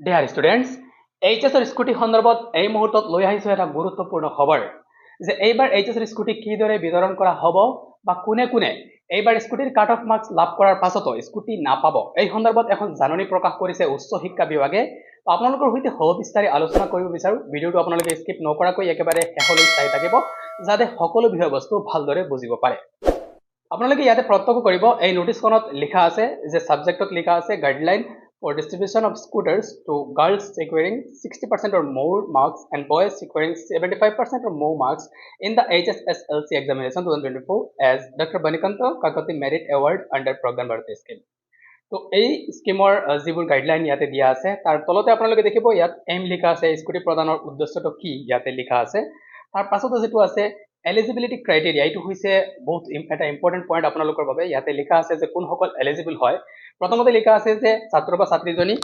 Dear students H এছৰ scooty সন্দৰ্ভত এই মুহূৰ্তত লৈ আহিছোঁ এটা গুৰুত্বপূৰ্ণ খবৰ, যে এইবাৰ এইচ এছৰ স্কুটি কিদৰে বিতৰণ কৰা হ'ব বা কোনে কোনে এইবাৰ স্কুটিৰ কাট অফ মাৰ্কছ লাভ কৰাৰ পাছতো স্কুটি নাপাব, এই সন্দৰ্ভত এখন জাননী প্ৰকাশ কৰিছে উচ্চ শিক্ষা বিভাগে। আপোনালোকৰ সৈতে সবিস্তাৰে আলোচনা কৰিব বিচাৰোঁ, ভিডিঅ'টো আপোনালোকে স্কিপ নকৰাকৈ একেবাৰে শেষলৈ চাই থাকিব, যাতে সকলো বিষয়বস্তু ভালদৰে বুজিব পাৰে। আপোনালোকে ইয়াতে প্ৰত্যক্ষ কৰিব, এই নটিচখনত লিখা আছে যে ছাবজেক্টত লিখা আছে guideline for distribution of scooters to girls securing 60% or more marks and boys securing 75% or more marks in the HSSLC examination 2024 as Dr. Banikanta Kakati Merit Award under Program Bharati Scheme. তো এই স্কিমৰ আহ, যিবোৰ guideline ইয়াতে দিয়া আছে তাৰ তলতে আপোনালোকে দেখিব ইয়াত এম লিখা আছে স্কুটি প্ৰদানৰ উদ্দেশ্যটো কি ইয়াতে লিখা আছে তাৰ পাছতে যিটো আছে এলিজিবিলিটি ক্ৰাইটেৰিয়া এইটো হৈছে বহুত এটা ইম্পৰ্টেণ্ট পইণ্ট আপোনালোকৰ বাবে। ইয়াতে লিখা আছে যে কোনসকল এলিজিবল হয়। প্ৰথমতে লিখা আছে যে ছাত্ৰ বা ছাত্ৰীজনী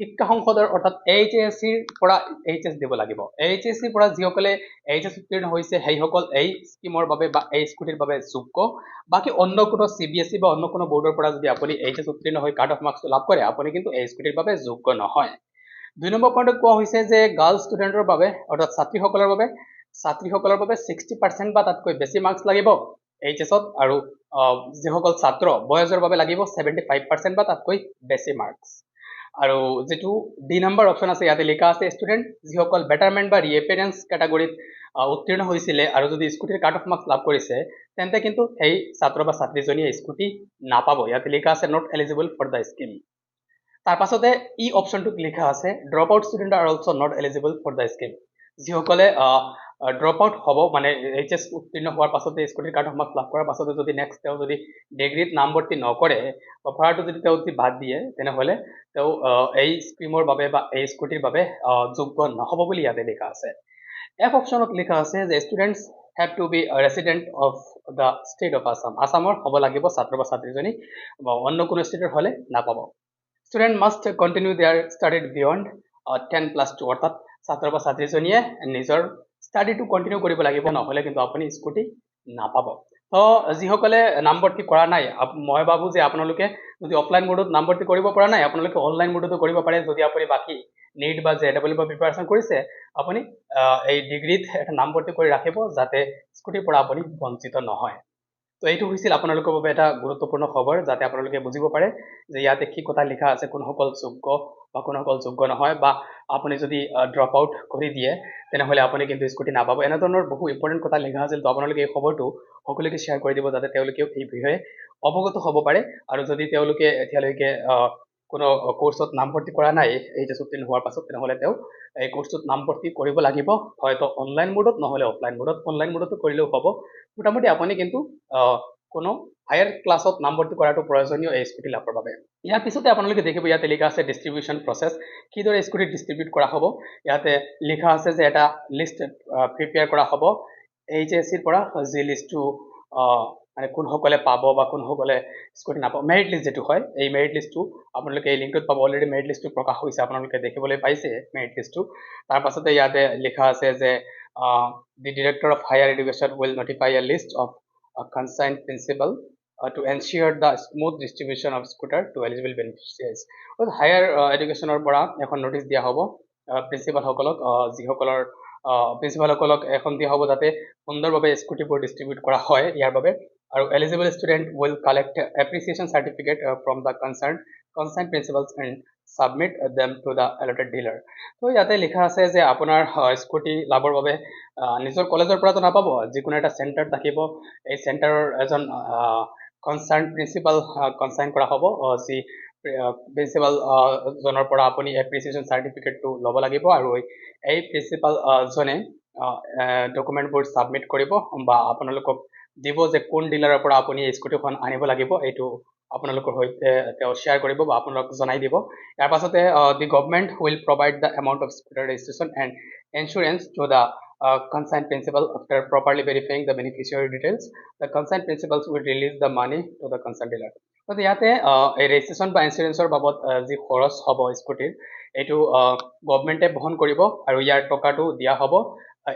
শিক্ষা সংসদৰ অৰ্থাৎ এইচ এছ চিৰ পৰা এইচ এছ দিব লাগিব। এইচ এছ চিৰ পৰা যিসকলে এইচ এছ উত্তীৰ্ণ হৈছে সেইসকল এই স্কিমৰ বাবে বা এই স্কুটিৰ বাবে যোগ্য। বাকী অন্য কোনো চি বি এছ ই বা অন্য কোনো বৰ্ডৰ পৰা যদি আপুনি এইচ এছ উত্তীৰ্ণ হৈ কাৰ্ড অফ মাৰ্কছটো লাভ কৰে আপুনি কিন্তু এই স্কুটিৰ বাবে যোগ্য নহয়। দুই নম্বৰ পইণ্টত কোৱা হৈছে যে গাৰ্লছ ষ্টুডেণ্টৰ বাবে অৰ্থাৎ ছাত্ৰীসকলৰ বাবে ছাত্ৰীসকলৰ বাবে ছিক্সটি পাৰ্চেণ্ট বা তাতকৈ বেছি মাৰ্কছ লাগিব এইচ এছত আৰু যিসকল ছাত্ৰ বয়জৰ বাবে লাগিব ছেভেণ্টি ফাইভ পাৰ্চেণ্ট বা তাতকৈ বেছি মাৰ্কছ আৰু যিটো ডি নম্বৰ অপশ্যন আছে ইয়াতে লিখা আছে ষ্টুডেণ্ট যিসকল বেটাৰমেণ্ট বা ৰিএপেৰেঞ্চ কেটাগৰীত উত্তীৰ্ণ হৈছিলে আৰু যদি স্কুটিৰ কাট অফ মাৰ্কছ লাভ কৰিছে তেন্তে কিন্তু সেই ছাত্ৰ বা ছাত্ৰীজনীয়ে স্কুটি নাপাব। ইয়াতে লিখা আছে not eligible for the scheme তাৰ পাছতে ই অপশ্যনটোত লিখা আছে drop out student are also' not eligible for the scheme যিসকলে ড্ৰপ আউট হ'ব। মানে এইচ এছ উত্তীৰ্ণ হোৱাৰ পাছতে স্কুটিৰ কাৰ্ড মাৰ্কছ লাভ কৰাৰ পাছতে যদি নেক্সট তেওঁ যদি ডিগ্ৰীত নামভৰ্তি নকৰে পঢ়াটো যদি তেওঁ যদি বাদ দিয়ে তেনেহ'লে তেওঁ এই স্কিমৰ বাবে বা এই স্কুটিৰ বাবে যোগ্য নহ'ব বুলি ইয়াতে লিখা আছে। এফ অপশ্যনত লিখা আছে যে students have to be resident of the state of Assam আছামৰ হ'ব লাগিব ছাত্ৰ বা ছাত্ৰীজনী বা অন্য কোনো ষ্টেটৰ হ'লে নাপাব। Student must continue their studies beyond ten plus two অৰ্থাৎ ছাত্ৰ বা ছাত্ৰীজনীয়ে নিজৰ ষ্টাডিটো কণ্টিনিউ কৰিব লাগিব নহ'লে কিন্তু আপুনি স্কুটি নাপাব। তো যিসকলে নামভৰ্তি কৰা নাই মই ভাবোঁ যে আপোনালোকে যদি অফলাইন মোডত নামভৰ্তি কৰিব পৰা নাই আপোনালোকে অনলাইন মোডতো কৰিব পাৰে। যদি আপুনি বাকী নিট বা জে ডাবল বা প্ৰিপাৰেশ্যন কৰিছে আপুনি এই ডিগ্ৰীত এটা নামভৰ্তি কৰি ৰাখিব যাতে স্কুটিৰ পৰা আপুনি বঞ্চিত নহয়। তো এইটো হৈছিল আপোনালোকৰ বাবে এটা গুৰুত্বপূৰ্ণ খবৰ যাতে আপোনালোকে বুজিব পাৰে যে ইয়াতে কি কথা লিখা আছে কোনসকল যোগ্য বা কোনসকল যোগ্য নহয় বা আপুনি যদি ড্ৰপ আউট কৰি দিয়ে তেনেহ'লে আপুনি কিন্তু স্কুটি নাপাব। এনেধৰণৰ বহু ইম্পৰ্টেণ্ট কথা লিখা আছিল তো আপোনালোকে এই খবৰটো সকলোকে শ্বেয়াৰ কৰি দিব যাতে তেওঁলোকেও এই বিষয়ে অৱগত হ'ব পাৰে। আৰু যদি তেওঁলোকে এতিয়ালৈকে কোনো কৰ্চত নামভৰ্তি কৰা নাই এইচ এছ উত্তীৰ্ণ হোৱাৰ পাছত তেনেহ'লে তেওঁ এই কৰ্চটোত নামভৰ্তি কৰিব লাগিব। হয়তো অনলাইন মোডত নহ'লে অফলাইন মোডত অনলাইন মোডতো কৰিলেও হ'ব। মোটামুটি আপুনি কিন্তু কোনো হায়াৰ ক্লাছত নামভৰ্তি কৰাটো প্ৰয়োজনীয় এই স্কুটি লাভৰ বাবে। ইয়াৰ পিছতে আপোনালোকে দেখিব ইয়াতে লিখা আছে ডিষ্ট্ৰিবিউশ্যন প্ৰচেছ কিদৰে স্কুটি ডিষ্ট্ৰিবিউট কৰা হ'ব? ইয়াতে লিখা আছে যে এটা লিষ্ট প্ৰিপেয়াৰ কৰা হ'ব। এইচ এছ চিৰ পৰা যি লিষ্টটো মানে কোনসকলে পাব বা কোনসকলে স্কুটি নাপাব। মেৰিট লিষ্ট যিটো হয় এই মেৰিট লিষ্টটো আপোনালোকে এই লিংকটোত পাব। অলৰেডি মেৰিট লিষ্টটো প্ৰকাশ হৈছে আপোনালোকে দেখিবলৈ পাইছে মেৰিট লিষ্টটো তাৰ পাছতে ইয়াতে লিখা আছে যে the director of higher education will notify a list of concern principal to ensure the smooth distribution of scooter to eligible beneficiaries higher এডুকেশ্যনৰ পৰা এখন নটিচ দিয়া হ'ব প্ৰিন্সিপালসকলক যিসকলৰ প্ৰিন্সিপালসকলক এখন দিয়া হ'ব যাতে সুন্দৰভাৱে স্কুটিবোৰ ডিষ্ট্ৰিবিউট কৰা হয়। ইয়াৰ বাবে আৰু eligible student will collect appreciation certificate from the concern concern principals and submit them to the allotted dealer তো ইয়াতে লিখা আছে যে আপোনাৰ স্কুটি লাভৰ বাবে নিজৰ কলেজৰ পৰাতো নাপাব যিকোনো এটা চেণ্টাৰ থাকিব। এই চেণ্টাৰৰ এজন কনচাৰ্ণ প্ৰিন্সিপাল কনচাৰ্ণ কৰা হ'ব যি প্ৰিন্সিপাল জনৰ পৰা আপুনি এপ্ৰিচিয়েশ্যন চাৰ্টিফিকেটটো ল'ব লাগিব আৰু এই প্ৰিন্সিপাল জনে ডকুমেণ্টবোৰ ছাবমিট কৰিব বা আপোনালোকক দিব যে কোন ডিলাৰৰ পৰা আপুনি স্কুটিখন আনিব লাগিব এইটো আপোনালোকৰ সৈতে তেওঁ শ্বেয়াৰ কৰিব বা আপোনালোকক জনাই দিব। ইয়াৰ পাছতে the government will provide the amount of scooter registration and insurance to the concern principal after properly verifying the beneficiary details the concern principals will release the money to the concern dealer গতিকে ইয়াতে এই registration বা ইঞ্চুৰেঞ্চৰ বাবদ যি খৰচ হ'ব স্কুটিৰ এইটো গভমেণ্টে বহন কৰিব আৰু ইয়াৰ টকাটো দিয়া হ'ব।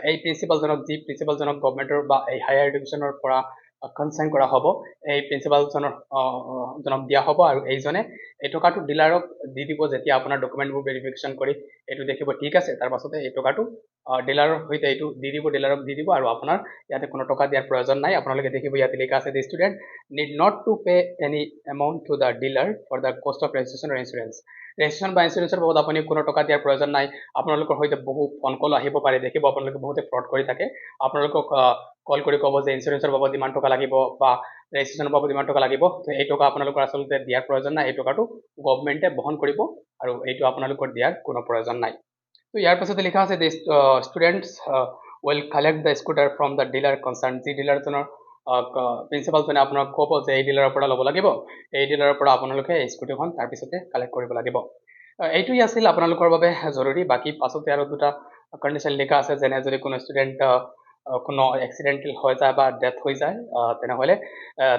এই প্ৰিন্সিপালজনক যি প্ৰিন্সিপালজনক গভমেণ্টৰ বা এই হায়াৰ এডুকেশ্যনৰ পৰা কনচাইন কৰা হ'ব এই প্ৰিন্সিপালজনৰ জনক দিয়া হ'ব আৰু এইজনে এই টকাটো ডিলাৰক দি দিব যেতিয়া আপোনাৰ ডকুমেণ্টবোৰ ভেৰিফিকেশ্যন কৰি এইটো দেখিব ঠিক আছে তাৰ পাছতে এই টকাটো ডিলাৰৰ সৈতে এইটো দি দিব ডিলাৰক দি দিব আৰু আপোনাৰ ইয়াতে কোনো টকা দিয়াৰ প্ৰয়োজন নাই। আপোনালোকে দেখিব ইয়াতে লিখা আছে the student need not to pay any amount to the dealer for the cost of registration আৰু ইঞ্চুৰেঞ্চ ৰেজিষ্ট্ৰেশ্যন বা ইঞ্চুৰেঞ্চৰ বাবদ আপুনি কোনো টকা দিয়াৰ প্ৰয়োজন নাই। আপোনালোকৰ সৈতে বহু ফোন কল আহিব পাৰে। দেখিব আপোনালোকে বহুতে ফ্ৰড কৰি থাকে। আপোনালোকক কল কৰি ক'ব যে ইঞ্চুৰেঞ্চৰ বাবদ ইমান টকা লাগিব বা ৰেজিষ্ট্ৰেশ্যনৰ বাবদ ইমান টকা লাগিব। তো এই টকা আপোনালোকৰ আচলতে দিয়াৰ প্ৰয়োজন নাই। এই টকাটো গভমেণ্টে বহন কৰিব আৰু এইটো আপোনালোকৰ দিয়াৰ কোনো প্ৰয়োজন নাই। তো ইয়াৰ পাছতে লিখা আছে the students will collect the scooter from the dealer concern যি ডিলাৰজনৰ প্ৰিন্সিপালজনে আপোনাক ক'ব যে এই ডিলাৰৰ পৰা ল'ব লাগিব এই ডিলাৰৰ পৰা আপোনালোকে এই স্কুটিখন তাৰপিছতে কালেক্ট কৰিব লাগিব এইটোৱেই আছিল আপোনালোকৰ বাবে জৰুৰী বাকী পাছতে আৰু দুটা কণ্ডিশ্যন লিখা আছে যেনে যদি কোনো ষ্টুডেণ্ট কোনো এক্সিডেণ্টেল হৈ যায় বা ডেথ হৈ যায় তেনেহ'লে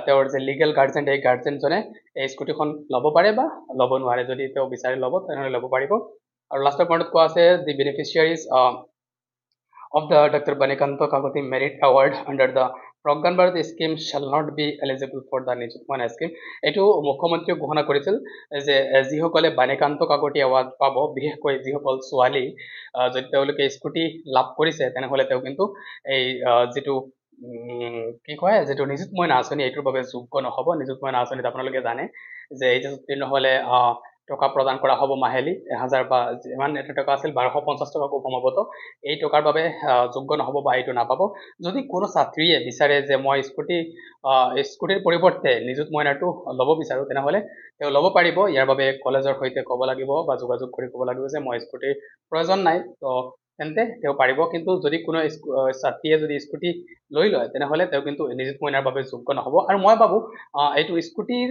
তেওঁৰ যে লিগেল গাৰ্জেন এই গাৰ্জেনজনে এই স্কুটিখন ল'ব পাৰে বা ল'ব নোৱাৰে যদি তেওঁ বিচাৰি ল'ব তেনেহ'লে ল'ব পাৰিব আৰু লাষ্টৰ পইণ্টত কোৱা আছে the beneficiaries of the doctor Banikanta Kakati merit award under the Pragyan Bharat scheme shall not be eligible for the Niyut Moina scheme এইটো মুখ্যমন্ত্ৰীয়ে ঘোষণা কৰিছিল যে যিসকলে বাণীকান্ত কাকতি এৱাৰ্ড পাব বিশেষকৈ যিসকল ছোৱালী যদি তেওঁলোকে স্কুটি লাভ কৰিছে তেনেহ'লে তেওঁ কিন্তু এই যিটো কি কয় যিটো নিযুত মইনা আঁচনি এইটোৰ বাবে যোগ্য নহ'ব। নিযুত মইনা আঁচনিত আপোনালোকে জানে যে এছ উত্তীৰ্ণ হ'লে টকা প্ৰদান কৰা হ'ব মাহিলী এহাজাৰ বা যিমান এটা টকা আছিল বাৰশ পঞ্চাছ টকা খুব সম্ভৱতঃ এই টকাৰ বাবে যোগ্য নহ'ব বা এইটো নাপাব। যদি কোনো ছাত্ৰীয়ে বিচাৰে যে মই স্কুটি স্কুটিৰ পৰিৱৰ্তে নিযুত মইনাটো ল'ব বিচাৰোঁ তেনেহ'লে তেওঁ ল'ব পাৰিব। ইয়াৰ বাবে কলেজৰ সৈতে ক'ব লাগিব বা যোগাযোগ কৰি ক'ব লাগিব যে মই স্কুটিৰ প্ৰয়োজন নাই। তো তেন্তে তেওঁ পাৰিব। কিন্তু যদি কোনো ছাত্ৰীয়ে যদি স্কুটি লৈ লয় তেনেহ'লে তেওঁ কিন্তু নিযুত মইনাৰ বাবে যোগ্য নহ'ব। আৰু মই ভাবোঁ এইটো স্কুটিৰ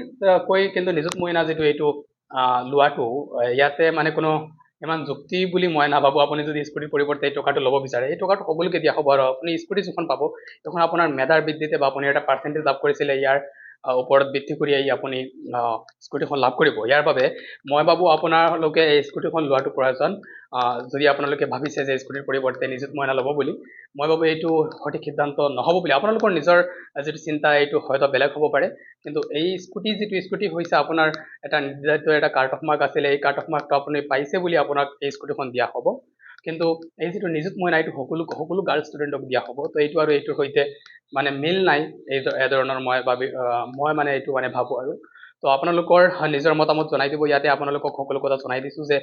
কৈ কিন্তু নিযুত মইনা যিটো এইটো লোৱাটো ইয়াতে মানে কোনো ইমান যুক্তি বুলি মই নাভাবোঁ। আপুনি যদি স্কুটিৰ পৰিৱৰ্তে এই টকাটো ল'ব বিচাৰে এই টকাটো সকলোকে দিয়া হ'ব আৰু আপুনি স্কুটি যিখন পাব সেইখন আপোনাৰ মেধাৰ ভিত্তিতে বা আপুনি এটা পাৰ্চেণ্টেজ লাভ কৰিছিলে ইয়াৰ ওপৰত ভিত্তি কৰি আহি আপুনি স্কুটিখন লাভ কৰিব। ইয়াৰ বাবে মই ভাবোঁ আপোনালোকে এই স্কুটিখন লোৱাটো প্ৰয়োজন। যদি আপোনালোকে ভাবিছে যে স্কুটিৰ পৰিৱৰ্তে নিযুত মইনা ল'ব বুলি মই ভাবোঁ এইটো সঠিক সিদ্ধান্ত নহ'ব বুলি। আপোনালোকৰ নিজৰ যিটো চিন্তা এইটো হয়তো বেলেগ হ'ব পাৰে। কিন্তু এই স্কুটি যিটো স্কুটি হৈছে আপোনাৰ এটা নিৰ্ধাৰিত এটা কাৰ্ট অফ মাৰ্ক আছিলে এই কাৰ্ট অফ মাৰ্কটো আপুনি পাইছে বুলি আপোনাক এই স্কুটিখন দিয়া হ'ব। কিন্তু এই যিটো নিযুত মইনা এইটো সকলো সকলো গাৰ্লছ ষ্টুডেণ্টক দিয়া হ'ব। তো এইটো আৰু এইটোৰ সৈতে মানে মিল নাই এই ধৰণৰ মই ভাবি মই মানে এইটো মানে ভাবোঁ আৰু। তো আপোনালোকৰ নিজৰ মতামত জনাই দিব। ইয়াতে আপোনালোকক সকলো কথা জনাই দিছোঁ যে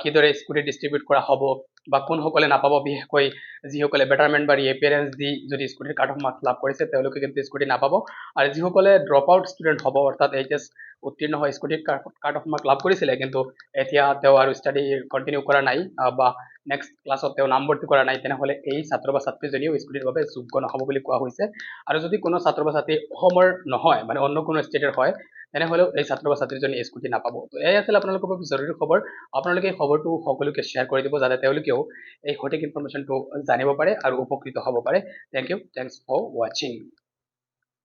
কিদৰে স্কুটি ডিষ্ট্ৰিবিউট কৰা হ'ব। বা কোনসকলে নাপাব বিশেষকৈ যিসকলে বেটাৰমেণ্ট বা ৰিএপিয়াৰেঞ্চ দি যদি স্কুটিৰ কাৰ্ড অফ মাৰ্কছ লাভ কৰিছে তেওঁলোকে কিন্তু স্কুটি নাপাব। আৰু যিসকলে ড্ৰপ আউট ষ্টুডেণ্ট হ'ব অৰ্থাৎ এইচ এছ উত্তীৰ্ণ হৈ স্কুটিৰ কাৰ্ড মাৰ্ক লাভ কৰিছিলে কিন্তু এতিয়া তেওঁ আৰু ষ্টাডি কণ্টিনিউ কৰা নাই বা নেক্সট ক্লাছত তেওঁ নামভৰ্তি কৰা নাই তেনেহ'লে এই ছাত্ৰ বা ছাত্ৰীজনীও স্কুটিৰ বাবে যোগ্য নহ'ব বুলি কোৱা হৈছে। আৰু যদি কোনো ছাত্ৰ বা ছাত্ৰী অসমৰ নহয় মানে অন্য কোনো ষ্টেটৰ হয় তেনেহ'লেও এই ছাত্ৰ বা ছাত্ৰীজনী স্কুটি নাপাব। তো এই আছিল আপোনালোকৰ বাবে জৰুৰী খবৰ। আপোনালোকে এই খবৰটো সকলোকে শ্বেয়াৰ কৰি দিব যাতে তেওঁলোকেও এই সঠিক ইনফৰ্মেশ্যনটো জানিব পাৰে আৰু উপকৃত হ'ব পাৰে। থেংক ইউ থেংকছ ফৰ ৱাচিং